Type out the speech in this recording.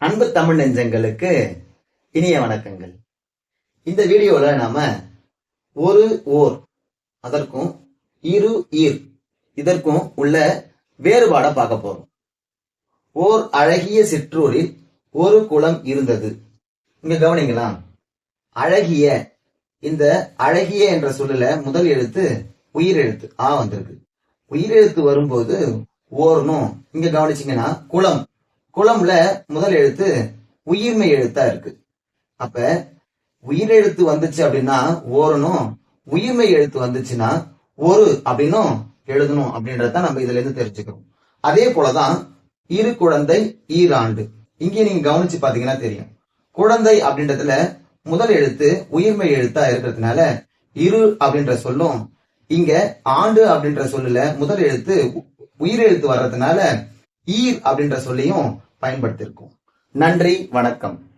அன்பு தமிழ் நெஞ்சங்களுக்கு இனிய வணக்கங்கள். இந்த வீடியோல நாம ஒரு ஓர் அதற்கும் இரு ஈர் இதற்கும் உள்ள வேறுபாட பார்க்க போறோம். ஓர் அழகிய சிற்றூரில் ஒரு குளம் இருந்தது. இங்க கவனிங்களா? அழகிய இந்த அழகிய என்ற சொல்லல முதல் எழுத்து உயிர் எழுத்து ஆ வந்திருக்கு. உயிர் எழுத்து வரும்போது ஓர்னும் இங்க கவனிச்சீங்கன்னா குளம் குளம்ல முதல் எழுத்து உயிர்மை எழுத்தா இருக்கு. அப்ப உயிர் எழுத்து வந்துச்சு அப்படின்னா ஓரணும் உயிர்மை எழுத்து வந்துச்சுன்னா ஒரு அப்படின்னும் எழுதணும் அப்படின்றத நம்ம இதுல இருந்து தெரிஞ்சுக்கிறோம். அதே போலதான் இரு குழந்தை ஈராண்டு. இங்கே நீங்க கவனிச்சு பாத்தீங்கன்னா தெரியும். குழந்தை அப்படின்றதுல முதல் எழுத்து உயிர்மை எழுத்தா இருக்கிறதுனால இரு அப்படின்ற சொல்லும். இங்க ஆண்டு அப்படின்ற சொல்லுல முதல் எழுத்து உ- உயிர் எழுத்து வர்றதுனால ஈர் அப்படின்ற சொல்லையும் பயன்படுத்தியிருக்கோம். நன்றி வணக்கம்.